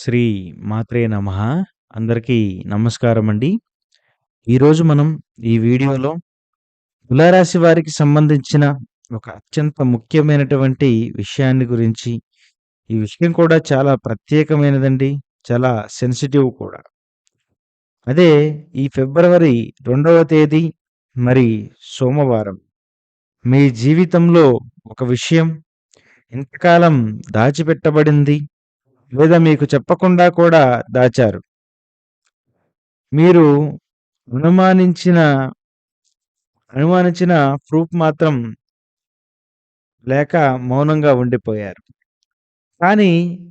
శ్రీ మాత్రే నమః. అందరికీ నమస్కారం అండి ఈరోజు మనం ఈ వీడియోలో తులారాశి వారికి సంబంధించిన ఒక అత్యంత ముఖ్యమైనటువంటి విషయాన్ని గురించి ఈ విషయం కూడా చాలా ప్రత్యేకమైనదండి చాలా సెన్సిటివ్ కూడా. అదే ఈ ఫిబ్రవరి రెండవ తేదీ మరి సోమవారం. మీ జీవితంలో ఒక విషయం ఇంతకాలం దాచిపెట్టబడింది లేదా మీకు చెప్పకుండా కూడా దాచారు. మీరు అనుమానించిన అనుమానించిన ప్రూఫ్ మాత్రం లేక మౌనంగా ఉండిపోయారు. కానీ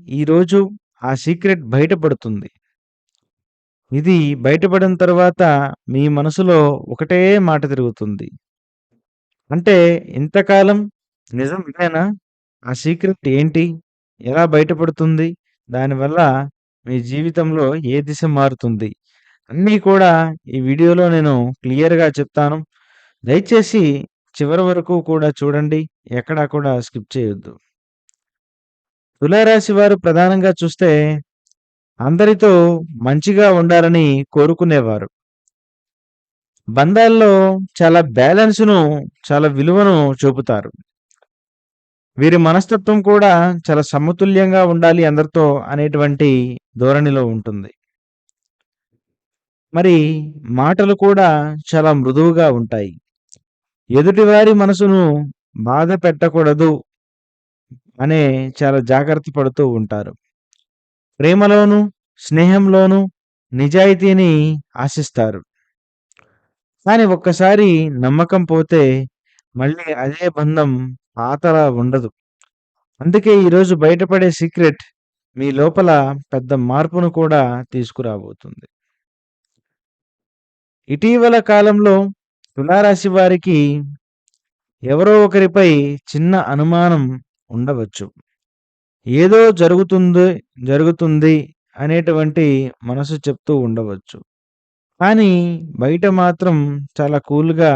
ఈరోజు ఆ సీక్రెట్ బయటపడుతుంది. ఇది బయటపడిన తర్వాత మీ మనసులో ఒకటే మాట తిరుగుతుంది. అంటే ఇంతకాలం నిజం ఇదేనా? ఆ సీక్రెట్ ఏంటి? ఎలా బయటపడుతుంది? దానివల్ల మీ జీవితంలో ఏ దిశ మారుతుంది? అన్నీ కూడా ఈ వీడియోలో నేను క్లియర్గా చెప్తాను. దయచేసి చివరి వరకు కూడా చూడండి. ఎక్కడా కూడా స్కిప్ చేయొద్దు. తులారాశి వారు ప్రధానంగా చూస్తే అందరితో మంచిగా ఉండాలని కోరుకునేవారు. బంధాల్లో చాలా బ్యాలెన్స్ను చాలా విలువను చూపుతారు. వీరి మనస్తత్వం కూడా చాలా సమతుల్యంగా ఉండాలి అందరితో అనేటువంటి ధోరణిలో ఉంటుంది. మరి మాటలు కూడా చాలా మృదువుగా ఉంటాయి. ఎదుటివారి మనసును బాధ పెట్టకూడదు అనే చాలా జాగ్రత్త పడుతూ ఉంటారు. ప్రేమలోను స్నేహంలోను నిజాయితీని ఆశిస్తారు. కానీ ఒక్కసారి నమ్మకం పోతే మళ్ళీ అదే బంధం పాతలా ఉండదు. అందుకే ఈరోజు బయటపడే సీక్రెట్ మీ లోపల పెద్ద మార్పును కూడా తీసుకురాబోతుంది. ఇటీవల కాలంలో తులారాశి వారికి ఎవరో ఒకరిపై చిన్న అనుమానం ఉండవచ్చు. ఏదో జరుగుతుంది జరుగుతుంది అనేటువంటి మనసు చెప్తూ ఉండవచ్చు. కానీ బయట మాత్రం చాలా కూల్గా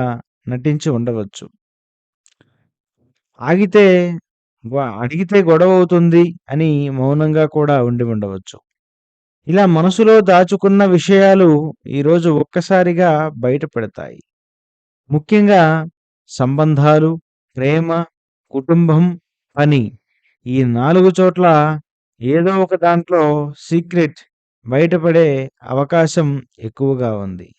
నటించి ఉండవచ్చు. ఆగితే అడిగితే గొడవ అవుతుంది అని మౌనంగా కూడా ఉండి ఉండవచ్చు. ఇలా మనసులో దాచుకున్న విషయాలు ఈరోజు ఒక్కసారిగా బయటపడతాయి. ముఖ్యంగా సంబంధాలు ప్రేమ కుటుంబం పని ఈ నాలుగు చోట్ల ఏదో ఒక దాంట్లో సీక్రెట్ బయటపడే అవకాశం ఎక్కువగా ఉంది.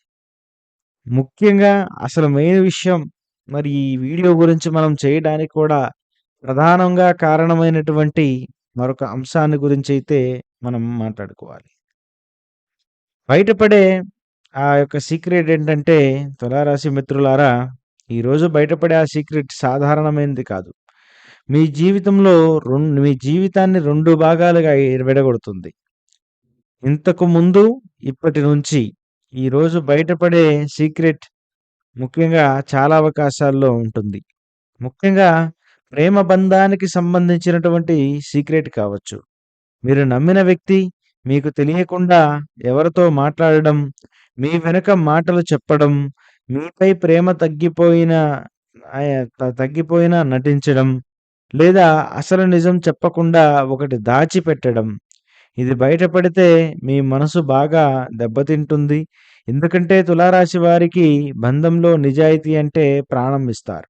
ముఖ్యంగా అసలు మెయిన్ విషయం మరి ఈ వీడియో గురించి మనం చేయడానికి కూడా ప్రధానంగా కారణమైనటువంటి మరొక అంశాన్ని గురించి అయితే మనం మాట్లాడుకోవాలి. బయటపడే ఆ యొక్క సీక్రెట్ ఏంటంటే తులారాశి మిత్రులారా ఈరోజు బయటపడే ఆ సీక్రెట్ సాధారణమైనది కాదు. మీ జీవితంలో రెండు మీ జీవితాన్ని రెండు భాగాలుగా విడగొడుతుంది. ఇంతకు ముందు ఇప్పటి నుంచి ఈరోజు బయటపడే సీక్రెట్ ముఖ్యంగా చాలా అవకాశాల్లో ఉంటుంది. ముఖ్యంగా ప్రేమ బంధానికి సంబంధించినటువంటి సీక్రెట్ కావచ్చు. మీరు నమ్మిన వ్యక్తి మీకు తెలియకుండా ఎవరితో మాట్లాడడం మీ వెనుక మాటలు చెప్పడం మీపై ప్రేమ తగ్గిపోయిన ఆయ- త- తగ్గిపోయినా నటించడం లేదా అసలు నిజం చెప్పకుండా ఒకటి దాచిపెట్టడం ఇది బయటపడితే మీ మనసు బాగా దెబ్బతింటుంది ఎందుకంటే తులారాశి వారికి బంధంలో నిజాయితీ అంటే ప్రాణం ఇస్తారు.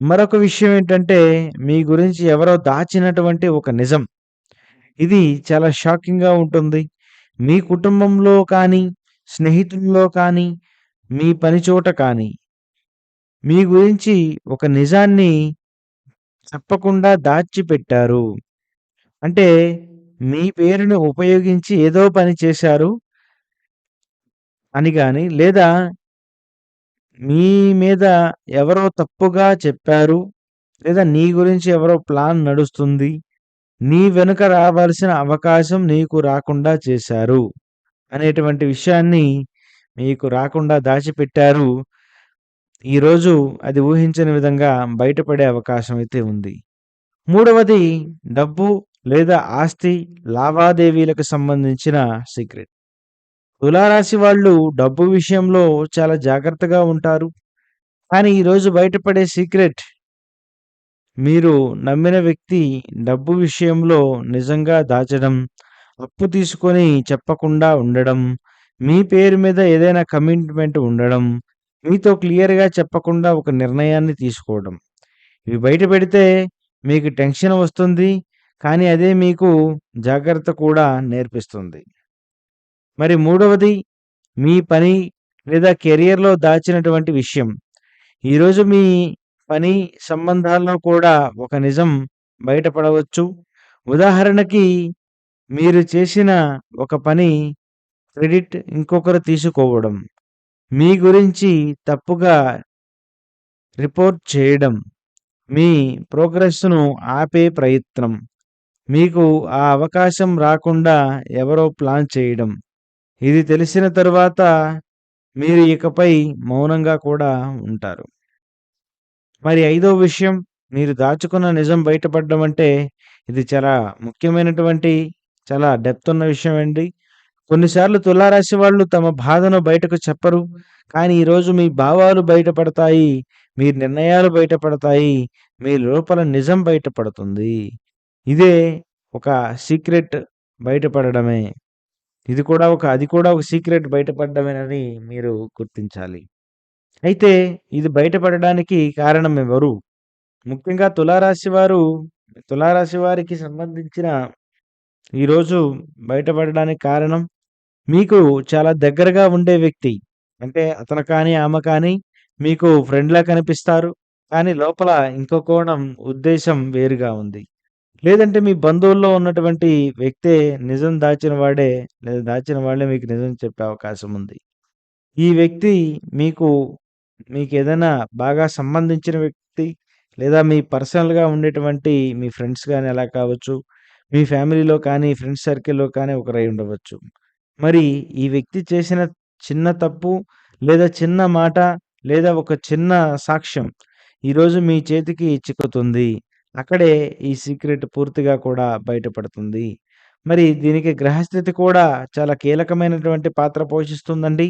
మరొక విషయం ఏంటంటే మీ గురించి ఎవరో దాచినటువంటి ఒక నిజం. ఇది చాలా షాకింగ్గా ఉంటుంది. మీ కుటుంబంలో కానీ స్నేహితుల్లో కానీ మీ పని చోట కానీ మీ గురించి ఒక నిజాన్ని చెప్పకుండా దాచిపెట్టారు. అంటే మీ పేరుని ఉపయోగించి ఏదో పని చేశారు. అని కానీ లేదా మీ మీద ఎవరో తప్పుగా చెప్పారు లేదా నీ గురించి ఎవరో ప్లాన్ నడుస్తుంది నీ వెనుక రావాల్సిన అవకాశం నీకు రాకుండా చేశారు అనేటువంటి విషయాన్ని మీకు రాకుండా దాచిపెట్టారు. ఈరోజు అది ఊహించని విధంగా బయటపడే అవకాశం అయితే ఉంది. మూడవది డబ్బు లేదా ఆస్తి లావాదేవీలకు సంబంధించిన సీక్రెట్. తులారాశి వాళ్ళు డబ్బు విషయంలో చాలా జాగ్రత్తగా ఉంటారు కానీ ఈరోజు బయటపడే సీక్రెట్ మీరు నమ్మిన వ్యక్తి డబ్బు విషయంలో నిజంగా దాచడం అప్పు తీసుకొని చెప్పకుండా ఉండడం, మీ పేరు మీద ఏదైనా కమిట్మెంట్ ఉండడం, మీతో క్లియర్‌గా చెప్పకుండా ఒక నిర్ణయాన్ని తీసుకోవడం. ఇవి బయట పెడితే మీకు టెన్షన్ వస్తుంది. కానీ అదే మీకు జాగ్రత్త కూడా నేర్పిస్తుంది. మరి మూడవది మీ పని లేదా కెరియర్‌లో దాచినటువంటి విషయం. ఈరోజు మీ పని సంబంధాల్లో కూడా ఒక నిజం బయటపడవచ్చు. ఉదాహరణకి మీరు చేసిన ఒక పని క్రెడిట్ ఇంకొకరు తీసుకోవడం. మీ గురించి తప్పుగా రిపోర్ట్ చేయడం. మీ ప్రోగ్రెస్‌ను ఆపే ప్రయత్నం. మీకు ఆ అవకాశం రాకుండా ఎవరో ప్లాన్ చేయడం. ఇది తెలిసిన తరువాత మీరు ఇకపై మౌనంగా కూడా ఉంటారు. మరి ఐదో విషయం మీరు దాచుకున్న నిజం బయటపడడం అంటే ఇది చాలా ముఖ్యమైనటువంటి చాలా డెప్త్ ఉన్న విషయం అండి. కొన్నిసార్లు తులారాశి వాళ్ళు తమ బాధను బయటకు చెప్పరు. కానీ ఈరోజు మీ భావాలు బయటపడతాయి. మీ నిర్ణయాలు బయటపడతాయి. మీ లోపల నిజం బయటపడుతుంది. ఇదే ఒక సీక్రెట్ బయటపడడమే. ఇది కూడా ఒక అది కూడా ఒక సీక్రెట్ బయటపడ్డమేనని మీరు గుర్తించాలి. అయితే ఇది బయటపడడానికి కారణం ఎవరు? ముఖ్యంగా తులారాశి వారు తులారాశి వారికి సంబంధించిన ఈరోజు బయటపడడానికి కారణం మీకు చాలా దగ్గరగా ఉండే వ్యక్తి. అంటే అతను కానీ, ఆమె కానీ మీకు ఫ్రెండ్‌లా కనిపిస్తారు. కానీ లోపల ఇంకో కోణం ఉద్దేశం వేరుగా ఉంది. లేదంటే మీ బంధువుల్లో ఉన్నటువంటి వ్యక్తే నిజం దాచిన వాడే లేదా దాచిన వాళ్ళే మీకు నిజం చెప్పే అవకాశం ఉంది. ఈ వ్యక్తి మీకు మీకేదైనా బాగా సంబంధించిన వ్యక్తి లేదా మీ పర్సనల్‌గా ఉండేటువంటి మీ ఫ్రెండ్స్ గాని అలా కావచ్చు. మీ ఫ్యామిలీలో కానీ, ఫ్రెండ్స్ సర్కిల్‌లో కానీ ఒకరై ఉండవచ్చు. మరి ఈ వ్యక్తి చేసిన చిన్న తప్పు లేదా చిన్న మాట లేదా ఒక చిన్న సాక్ష్యం ఈరోజు మీ చేతికి చిక్కుతుంది. అక్కడే ఈ సీక్రెట్ పూర్తిగా కూడా బయటపడుతుంది. మరి దీనికి గ్రహస్థితి కూడా చాలా కీలకమైనటువంటి పాత్ర పోషిస్తుందండి.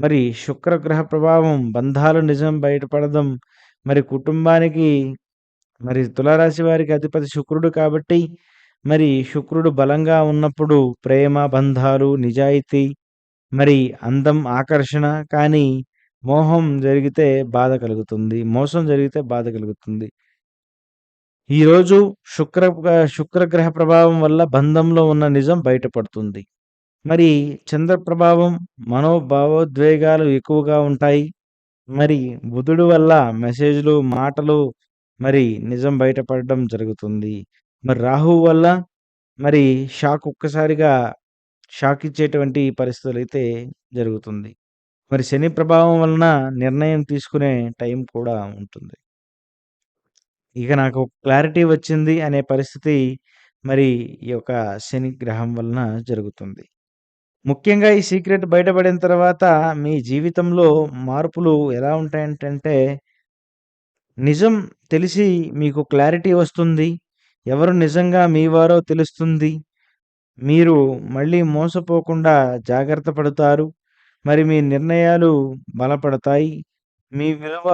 మరి శుక్ర గ్రహ ప్రభావం బంధాలు నిజం బయటపడడం మరి కుటుంబానికి మరి తులారాశి వారికి అధిపతి శుక్రుడు కాబట్టి మరి శుక్రుడు బలంగా ఉన్నప్పుడు ప్రేమ, బంధాలు, నిజాయితీ, మరి అందం, ఆకర్షణ కానీ మోహం జరిగితే బాధ కలుగుతుంది. మోసం జరిగితే బాధ కలుగుతుంది. ఈరోజు శుక్ర శుక్రగ్రహ ప్రభావం వల్ల బంధంలో ఉన్న నిజం బయటపడుతుంది. మరి చంద్ర ప్రభావం మనోభావోద్వేగాలు ఎక్కువగా ఉంటాయి. మరి బుధుడు వల్ల మెసేజ్‌లు, మాటలు మరి నిజం బయటపడడం జరుగుతుంది. మరి రాహువు వల్ల మరి షాక్ ఒక్కసారిగా షాక్ ఇచ్చేటువంటి అయితే జరుగుతుంది. మరి శని ప్రభావం వలన నిర్ణయం తీసుకునే టైం కూడా ఉంటుంది. ఇక నాకు క్లారిటీ వచ్చింది అనే పరిస్థితి మరి ఈ యొక్క శని గ్రహం వలన జరుగుతుంది. ముఖ్యంగా ఈ సీక్రెట్ బయటపడిన తర్వాత మీ జీవితంలో మార్పులు ఎలా ఉంటాయంటంటే నిజం తెలిసి మీకు క్లారిటీ వస్తుంది. ఎవరు నిజంగా మీ వారో తెలుస్తుంది. మీరు మళ్ళీ మోసపోకుండా జాగ్రత్త పడతారు. మరి మీ నిర్ణయాలు బలపడతాయి. మీ విలువ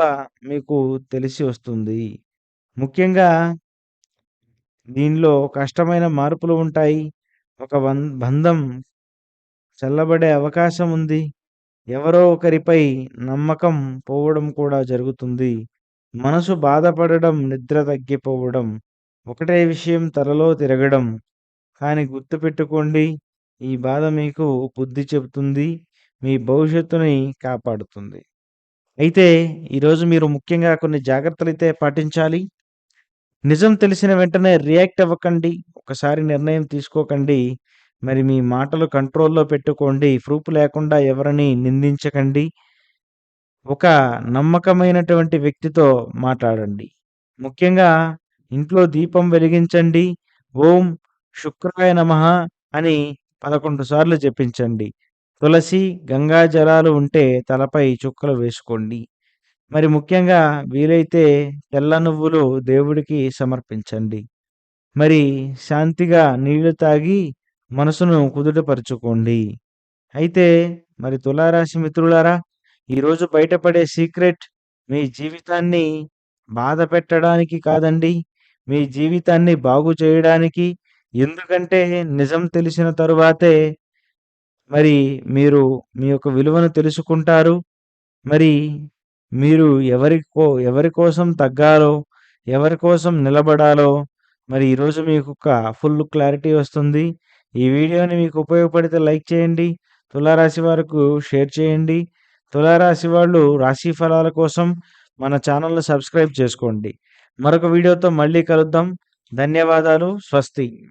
మీకు తెలిసి వస్తుంది. ముఖ్యంగా దీనిలో కష్టమైన మార్పులు ఉంటాయి. ఒక వం బంధం చల్లబడే అవకాశం ఉంది. ఎవరో ఒకరిపై నమ్మకం పోవడం కూడా జరుగుతుంది. మనసు బాధపడడం, నిద్ర తగ్గిపోవడం, ఒకటే విషయం తలలో తిరగడం. కానీ గుర్తుపెట్టుకోండి ఈ బాధ మీకు బుద్ధి చెబుతుంది. మీ భవిష్యత్తుని కాపాడుతుంది. అయితే ఈరోజు మీరు ముఖ్యంగా కొన్ని జాగ్రత్తలు అయితే పాటించాలి. నిజం తెలిసిన వెంటనే రియాక్ట్ అవ్వకండి. ఒకసారి నిర్ణయం తీసుకోకండి. మరి మీ మాటలు కంట్రోల్‌లో పెట్టుకోండి. ప్రూఫ్ లేకుండా ఎవరిని నిందించకండి. ఒక నమ్మకమైనటువంటి వ్యక్తితో మాట్లాడండి. ముఖ్యంగా ఇంట్లో దీపం వెలిగించండి. ఓం శుక్రాయ నమః అని 11 సార్లు జపించండి. తులసి, గంగా జలాలు ఉంటే తలపై చుక్కలు వేసుకోండి. మరి ముఖ్యంగా వీలైతే తెల్ల నువ్వులు దేవుడికి సమర్పించండి. మరి శాంతిగా నీళ్ళు తాగి మనసును కుదుటపరుచుకోండి. అయితే మరి తులారాశి మిత్రులారా ఈరోజు బయటపడే సీక్రెట్ మీ జీవితాన్ని బాధ పెట్టడానికి కాదండి. మీ జీవితాన్ని బాగు చేయడానికి, ఎందుకంటే నిజం తెలిసిన తరువాతే మరి మీరు మీ యొక్క విలువను తెలుసుకుంటారు. మరి మీరు ఎవరి కో ఎవరి కోసం తగ్గాలో, ఎవరి కోసం నిలబడాలో మరి ఈరోజు మీకు ఒక ఫుల్ క్లారిటీ వస్తుంది. ఈ వీడియోని మీకు ఉపయోగపడితే లైక్ చేయండి. తులారాశి వారికి షేర్ చేయండి. తులారాశి వాళ్ళు రాశి ఫలాల కోసం మన ఛానల్ను సబ్స్క్రైబ్ చేసుకోండి. మరొక వీడియోతో మళ్ళీ కలుద్దాం. ధన్యవాదాలు. స్వస్తి.